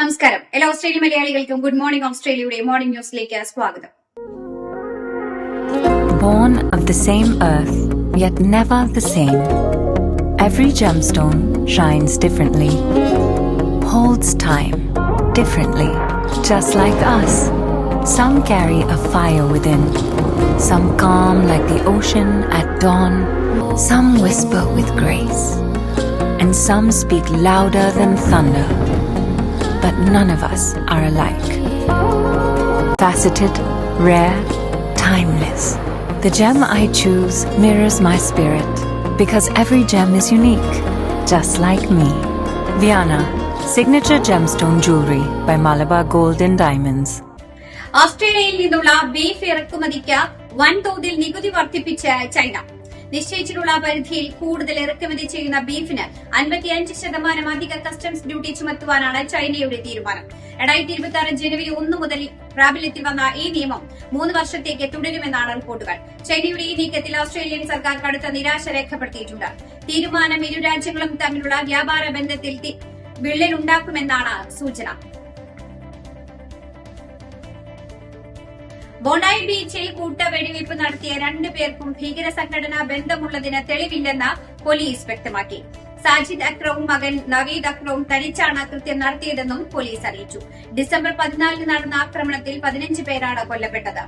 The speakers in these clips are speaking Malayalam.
നമസ്കാരം എല്ലാ ഓസ്ട്രേലിയ മലയാളികൾക്കും ഗുഡ് മോർണിംഗ് ഓസ്ട്രേലിയയുടെ മോർണിംഗ് ന്യൂസിലേക്ക് സ്വാഗതം Born of the same earth, yet never the same. Every gemstone shines differently, holds time differently, just like us. Some carry a fire within, some calm like the ocean at dawn, some whisper with grace, and some speak louder than thunder. But none of us are alike. Faceted, rare, timeless. The gem I choose mirrors my spirit because every gem is unique, just like me. Viana, signature gemstone jewelry by Malabar Gold and Diamonds. ഓസ്ട്രേലിയയിൽ നിന്നുള്ള ബീഫ് ഇറക്കുമതിക്ക് വൻതോതിൽ നികുതി വർദ്ധിപ്പിച്ച ചൈന നിശ്ചയിച്ചിട്ടുള്ള പരിധിയിൽ കൂടുതൽ ഇറക്കുമതി ചെയ്യുന്ന ബീഫിന് അൻപത്തിയഞ്ച് ശതമാനം അധിക കസ്റ്റംസ് ഡ്യൂട്ടി ചുമത്തുവാനാണ് ചൈനയുടെ തീരുമാനം. രണ്ടായിരത്തി ഇരുപത്തി ആറ് ജനുവരി ഒന്ന് മുതൽ പ്രാബല്യത്തിൽ വന്ന ഈ നിയമം മൂന്ന് വർഷത്തേക്ക് തുടരുമെന്നാണ് റിപ്പോർട്ടുകൾ. ചൈനയുടെ ഈ നീക്കത്തിൽ ഓസ്ട്രേലിയൻ സർക്കാർ കടുത്ത നിരാശ രേഖപ്പെടുത്തിയിട്ടുണ്ട്. തീരുമാനം ഇരു രാജ്യങ്ങളും തമ്മിലുള്ള വ്യാപാര ബന്ധത്തിൽ വിള്ളലുണ്ടാക്കുമെന്നാണ് സൂചന. ബൊണായി ബീച്ചിൽ കൂട്ട വെടിവയ്പ് നടത്തിയ രണ്ടു പേർക്കും ഭീകര സംഘടനാ ബന്ധമുള്ളതിന് തെളിവില്ലെന്ന് പോലീസ് വ്യക്തമാക്കി. സാജിദ് അക്രവും മകൻ നവീദ് അക്രവും തനിച്ചാണ് കൃത്യം നടത്തിയതെന്നും പോലീസ് അറിയിച്ചു. ഡിസംബർ പതിനാലിന് നടന്ന ആക്രമണത്തിൽ പതിനഞ്ച് പേരാണ് കൊല്ലപ്പെട്ടത്.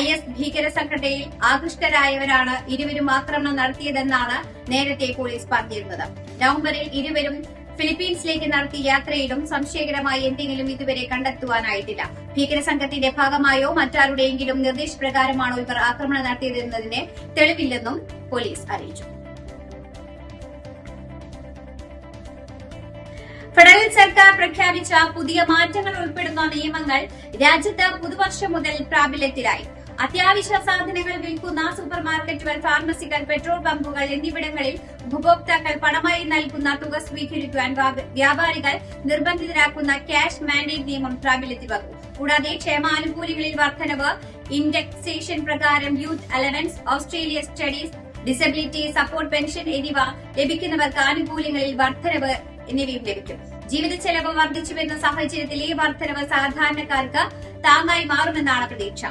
ഐ എസ് ഭീകര സംഘടനയിൽ ആകൃഷ്ടരായവരാണ് ഇരുവരും ആക്രമണം നടത്തിയതെന്നാണ് നേരത്തെ പോലീസ് പറഞ്ഞിരുന്നത്. നവംബറിൽ ഇരുവരും ഫിലിപ്പീൻസിലേക്ക് നടത്തിയ യാത്രയിലും സംശയകരമായി എന്തെങ്കിലും ഇതുവരെ കണ്ടെത്തുവാനായിട്ടില്ല. ഭീകര സംഘത്തിന്റെ ഭാഗമായോ മറ്റാരുടെയെങ്കിലും നിർദ്ദേശപ്രകാരമാണോ ഇവർ ആക്രമണം നടത്തിയതെന്നതിന് തെളിവില്ലെന്നും പോലീസ് അറിയിച്ചു. ഫെഡറൽ സർക്കാർ പ്രഖ്യാപിച്ച പുതിയ മാറ്റങ്ങൾ ഉൾപ്പെടുന്ന നിയമങ്ങൾ രാജ്യത്ത് പുതുവർഷം മുതൽ പ്രാബല്യത്തിലായി. അത്യാവശ്യ സാധനങ്ങൾ വിൽക്കുന്ന സൂപ്പർ മാർക്കറ്റുകൾ ഫാർമസികൾ പെട്രോൾ പമ്പുകൾ എന്നിവിടങ്ങളിൽ ഉപഭോക്താക്കൾ പണമായി നൽകുന്ന തുക സ്വീകരിക്കുവാൻ വ്യാപ- വ്യാപാരികൾ നിർബന്ധിതരാക്കുന്ന ക്യാഷ് മാൻഡേറ്റ് നിയമം പ്രാബല്യത്തിൽ വന്നു. കൂടാതെ ക്ഷേമാനുകൂല്യങ്ങളിൽ വർധനവ് ഇൻഡെക്സേഷൻ പ്രകാരം youth allowance Australia studies disability support pension എന്നിവ ലഭിക്കുന്നവർക്ക് ആനുകൂല്യങ്ങളിൽ വർധനവ് എന്നിവയും ലഭിക്കും. ജീവിത ചെലവ് വർദ്ധിച്ചുവെന്ന സാഹചര്യത്തിൽ ഈ വർധനവ് സാധാരണക്കാർക്ക് താങ്ങായി മാറുമെന്നാണ് പ്രതീക്ഷ.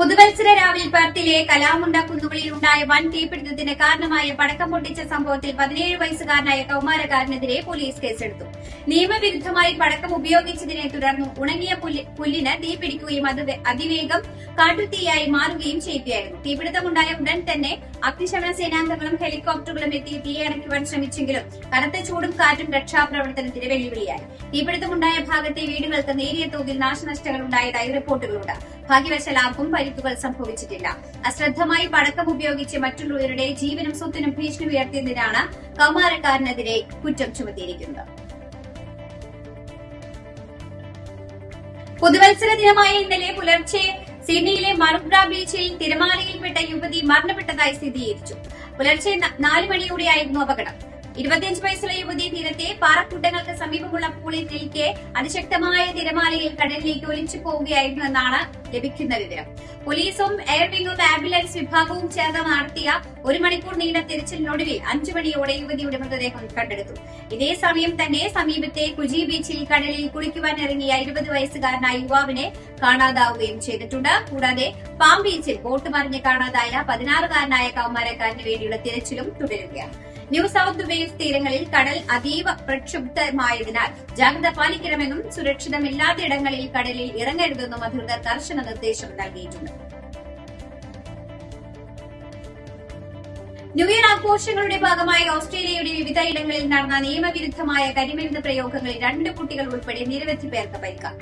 പുതുവത്സര രാവിൽ പർത്തിലെ കലാമുണ്ട കുന്നുകളിൽ ഉണ്ടായ വൻ തീപിടുത്തത്തിന് കാരണമായ പടക്കം പൊട്ടിച്ച സംഭവത്തിൽ പതിനേഴ് വയസ്സുകാരനായ കൗമാരക്കാരനെതിരെ പോലീസ് കേസെടുത്തു. നിയമവിരുദ്ധമായി പടക്കം ഉപയോഗിച്ചതിനെ തുടർന്ന് ഉണങ്ങിയ പുല്ലിന് തീപിടിക്കുകയും അത് അതിവേഗം കാട്ടുതീയായി മാറുകയും ചെയ്യുകയായിരുന്നു തീപിടുത്തമുണ്ടായ ഉടൻ തന്നെ അഗ്നിശമന സേനാംഗങ്ങളും ഹെലികോപ്റ്ററുകളും എത്തി തീയണയ്ക്കുവാൻ ശ്രമിച്ചെങ്കിലും കനത്ത ചൂടും കാറ്റും രക്ഷാപ്രവർത്തനത്തിന് വെല്ലുവിളിയായി. തീപിടുത്തമുണ്ടായ ഭാഗത്തെ വീടുകൾക്ക് നേരിയ തോതിൽ നാശനഷ്ടങ്ങൾ ഉണ്ടായതായി റിപ്പോർട്ടുകളുണ്ട്. ഭാഗ്യവശാൽ ആർക്കും പരിക്കുകൾ സംഭവിച്ചിട്ടില്ല. അശ്രദ്ധമായി പടക്കം ഉപയോഗിച്ച് മറ്റുള്ളവരുടെ ജീവനും സ്വത്തിനും ഭീഷണി ഉയർത്തിയതിനാണ് കൗമാരക്കാരനെതിരെ കുറ്റം ചുമത്തിയിരിക്കുന്നത്. പുതുവത്സര ദിനമായ ഇന്നലെ പുലർച്ചെ സിഡ്നിയിലെ മറുബ്ര ബീച്ചിൽ തിരമാലയിൽപ്പെട്ട യുവതി മരണപ്പെട്ടതായി സ്ഥിരീകരിച്ചു. പുലർച്ചെ നാല് മണിയോടെയായിരുന്നു അപകടം. ഇരുപത്തിയഞ്ച് വയസ്സുള്ള യുവതി തീരത്തെ പാറക്കൂട്ടങ്ങൾക്ക് സമീപമുള്ള പൂളിൽ നിൽക്കെ അതിശക്തമായ തിരമാലയിൽ കടലിലേക്ക് ഒലിച്ചു പോവുകയായിരുന്നു എന്നാണ് ലഭിക്കുന്ന വിവരം. പോലീസും എയർവിംഗും ആംബുലൻസ് വിഭാഗവും ചേർന്ന് നടത്തിയ ഒരു മണിക്കൂർ നീണ്ട തിരച്ചിലിനൊടുവിൽ അഞ്ചു മണിയോടെ യുവതിയുടെ മൃതദേഹം കണ്ടെടുത്തു. ഇതേ സമയം തന്നെ സമീപത്തെ കുജി ബീച്ചിൽ കടലിൽ കുളിക്കുവാൻ ഇറങ്ങിയ ഇരുപത് വയസ്സുകാരനായ യുവാവിനെ കാണാതാവുകയും ചെയ്തിട്ടുണ്ട്. കൂടാതെ പാം ബീച്ചിൽ ബോട്ട് മറിഞ്ഞ് കാണാതായ പതിനാറുകാരനായ കൗമാരക്കാരന് വേണ്ടിയുള്ള തിരച്ചിലും തുടരുകയാണ്. ന്യൂ സൌത്ത് വെയിൽസ് തീരങ്ങളിൽ കടൽ അതീവ പ്രക്ഷുബ്ധമായതിനാൽ ജാഗ്രത പാലിക്കണമെന്നും സുരക്ഷിതമില്ലാത്ത ഇടങ്ങളിൽ കടലിൽ ഇറങ്ങരുതെന്നും അധികൃതർ കർശന നിർദ്ദേശം നൽകിയിട്ടുണ്ട്. ന്യൂ ഇയർ ആഘോഷങ്ങളുടെ ഭാഗമായി ഓസ്ട്രേലിയയുടെ വിവിധ ഇടങ്ങളിൽ നടന്ന നിയമവിരുദ്ധമായ കരിമരുന്ന് പ്രയോഗങ്ങളിൽ രണ്ട് കുട്ടികൾ ഉൾപ്പെടെ നിരവധി പേർക്ക് പരിക്ക്.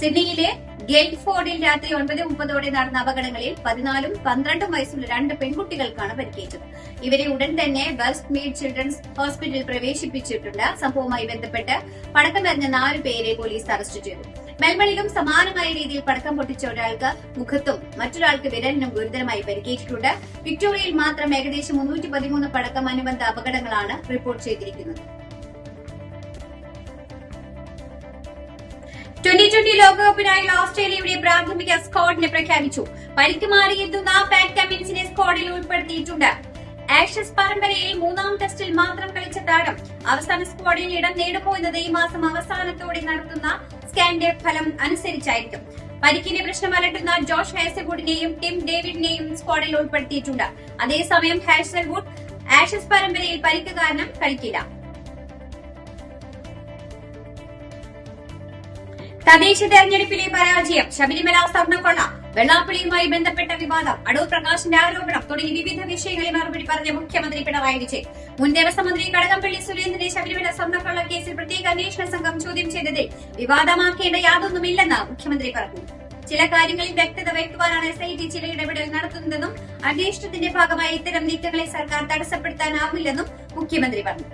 സിഡ്നിയിലെ ഗെയിൽഫോർഡിൽ രാത്രി ഒൻപത് മുപ്പതോടെ നടന്ന അപകടങ്ങളിൽ പതിനാലും പന്ത്രണ്ടും വയസ്സുള്ള രണ്ട് പെൺകുട്ടികൾക്കാണ് പരിക്കേറ്റത്. ഇവരെ ഉടൻ തന്നെ വെസ്റ്റ് മീഡ് ചിൽഡ്രൻസ് ഹോസ്പിറ്റലിൽ പ്രവേശിപ്പിച്ചിട്ടുണ്ട്. സംഭവവുമായി ബന്ധപ്പെട്ട് പടക്കമെറിഞ്ഞ നാല് പേരെ പോലീസ് അറസ്റ്റ് ചെയ്തു. മെൽബണിലും സമാനമായ രീതിയിൽ പടക്കം പൊട്ടിച്ച ഒരാൾക്ക് മുഖത്തും മറ്റൊരാൾക്ക് വിരലിനും ഗുരുതരമായി പരിക്കേറ്റിട്ടുണ്ട്. വിക്ടോറിയയിൽ മാത്രം ഏകദേശം മുന്നൂറ്റി പതിമൂന്ന് പടക്കം അനുബന്ധ അപകടങ്ങളാണ് റിപ്പോർട്ട് ചെയ്തിരിക്കുന്നത്. ട്വന്റി ട്വന്റി ലോകകപ്പിനായുള്ള ഓസ്ട്രേലിയയുടെ പ്രാഥമിക സ്ക്വാഡിനെ പ്രഖ്യാപിച്ചു. പരിക്ക് മാറിയെത്തുന്ന പാറ്റ് കമ്മിൻസിനെ സ്ക്വാഡിൽ ഉൾപ്പെടുത്തിയിട്ടുണ്ട്. ആഷസ് പരമ്പരയിൽ മൂന്നാം ടെസ്റ്റിൽ മാത്രം കളിച്ച താരം അവസാന സ്ക്വാഡിൽ ഇടം നേടുമോ എന്നത് ഈ മാസം അവസാനത്തോടെ നടത്തുന്ന സ്കാന്റെ ഫലം അനുസരിച്ചായിരിക്കും. പരിക്കിന്റെ പ്രശ്നം അലട്ടുന്ന ജോഷ് ഹാസൽവുഡിനെയും ടിം ഡേവിഡിനെയും സ്ക്വാഡിൽ ഉൾപ്പെടുത്തിയിട്ടുണ്ട്. അതേസമയം ഹാസൽവുഡ് ആഷസ് പരമ്പരയിൽ പരിക്ക് കാരണം കളിക്കില്ല. തദ്ദേശ തെരഞ്ഞെടുപ്പിലെ പരാജയം ശബരിമല സ്വർണക്കൊള്ള വെള്ളാപ്പള്ളിയുമായി ബന്ധപ്പെട്ട വിവാദം അടൂർ പ്രകാശിന്റെ ആരോപണം തുടങ്ങി വിവിധ വിഷയങ്ങളിൽ മറുപടി പറഞ്ഞ മുഖ്യമന്ത്രി പിണറായി വിജയൻ. മുൻ ദേവസ്വം മന്ത്രി കടകംപള്ളി സുരേന്ദ്രനെ ശബരിമല സ്വർണക്കൊള്ള കേസിൽ പ്രത്യേക അന്വേഷണ സംഘം ചോദ്യം ചെയ്തതിൽ വിവാദമാക്കേണ്ട യാതൊന്നുമില്ലെന്ന് മുഖ്യമന്ത്രി പറഞ്ഞു. ചില കാര്യങ്ങളിൽ വ്യക്തത വരുത്തുവാനാണ് എസ് ഐ ടി ചില ഇടപെടൽ നടത്തുന്നതെന്നും അന്വേഷണത്തിന്റെ ഭാഗമായി ഇത്തരം നീക്കങ്ങളെ സർക്കാർ തടസ്സപ്പെടുത്താനാവില്ലെന്നും മുഖ്യമന്ത്രി പറഞ്ഞു.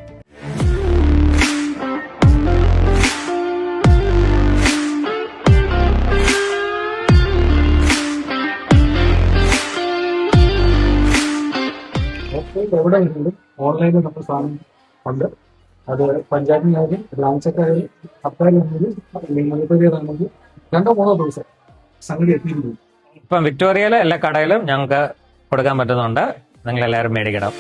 ഓഫ്ലൈൻ എവിടെ വേണമെങ്കിലും ഓൺലൈനിൽ നമ്മൾ സാധനം ഉണ്ട്. അത് പഞ്ചായത്തിനായാലും ബ്രാഞ്ചൊക്കെയായാലും സർക്കാരിലാണെങ്കിലും മുനിസിപ്പാലിറ്റിയിലാണെങ്കിലും രണ്ടോ മൂന്നോ ദിവസം സംഗതി എത്തിയിരുന്നു ഇപ്പം വിക്ടോറിയയിലെ എല്ലാ കടയിലും ഞങ്ങൾക്ക് കൊടുക്കാൻ പറ്റുന്നുണ്ട്. നിങ്ങൾ എല്ലാവരും മേടിക്കണം.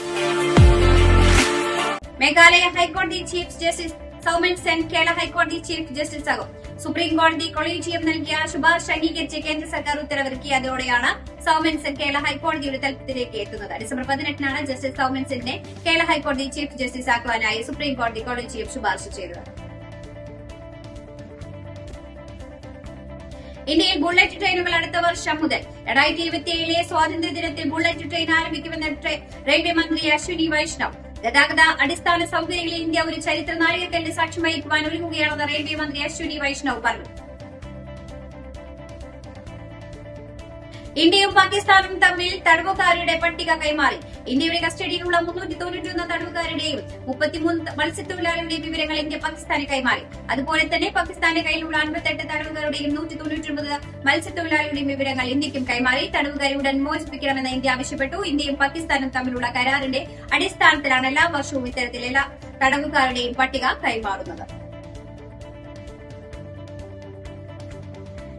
മേഘാലയ ഹൈക്കോടതി ചീഫ് ജസ്റ്റിസ് സൗമൻ സെൻ കേരള ഹൈക്കോടതി ചീഫ് ജസ്റ്റിസ് ആകും സുപ്രീം കോടതി കൊളീജിയം നൽകിയ ശുപാർശ അംഗീകരിച്ച് കേന്ദ്ര സർക്കാർ ഉത്തരവിറക്കിയതോടെയാണ് സൗമ്യൻ സെൻ കേരള ഹൈക്കോടതിയുടെ തലത്തിലേക്ക് എത്തുന്നത്. ഡിസംബർ പതിനെട്ടിനാണ് ജസ്റ്റിസ് സൗമ്യൻ സെന്നിനെ കേരള ഹൈക്കോടതി ചീഫ് ജസ്റ്റിസ് ആക്കുവാനായി സുപ്രീം കോടതി കൊളീജിയം ശുപാർശ ചെയ്തത്. ഇന്ത്യയിൽ ബുള്ളറ്റ് ട്രെയിനുകൾ അടുത്ത വർഷം മുതൽ രണ്ടായിരത്തി ഇരുപത്തിയേഴിലെ സ്വാതന്ത്ര്യ ദിനത്തിൽ ബുള്ളറ്റ് ട്രെയിൻ ആരംഭിക്കുമെന്ന് റെയിൽവേ മന്ത്രി അശ്വിനി വൈഷ്ണവ്. ഗതാഗത അടിസ്ഥാന സൗകര്യങ്ങളിൽ ഇന്ത്യ ഒരു ചരിത്ര നാഴികക്കല്ല് സാക്ഷ്യം വഹിക്കുവാൻ ഒരുങ്ങുകയാണെന്ന് റെയിൽവേ മന്ത്രി അശ്വിനി വൈഷ്ണവ് പറഞ്ഞു. ഇന്ത്യയും പാകിസ്ഥാനും തമ്മിൽ തടവുകാരുടെ പട്ടിക കൈമാറി. ഇന്ത്യയുടെ കസ്റ്റഡിയിലുള്ള മുന്നൂറ്റി തൊണ്ണൂറ്റിയൊന്ന് തടവുകാരുടെയും മുപ്പത്തിമൂന്ന് മത്സ്യത്തൊഴിലാളികളുടെയും വിവരങ്ങൾ ഇന്ത്യ പാകിസ്ഥാന് കൈമാറി. അതുപോലെ തന്നെ പാകിസ്ഥാന്റെ കയ്യിലുള്ള അൻപത്തെട്ട് തടവുകാരുടെയും നൂറ്റി തൊണ്ണൂറ്റിയൊൻപത് മത്സ്യത്തൊഴിലാളികളുടെയും വിവരങ്ങൾ ഇന്ത്യക്കും കൈമാറി. തടവുകാരെ ഉടൻ മോചിപ്പിക്കണമെന്ന് ഇന്ത്യ ആവശ്യപ്പെട്ടു. ഇന്ത്യയും പാകിസ്ഥാനും തമ്മിലുള്ള കരാറിന്റെ അടിസ്ഥാനത്തിലാണ് എല്ലാ വർഷവും ഇത്തരത്തിൽ എല്ലാ തടവുകാരുടെയും പട്ടിക കൈമാറുന്നത്.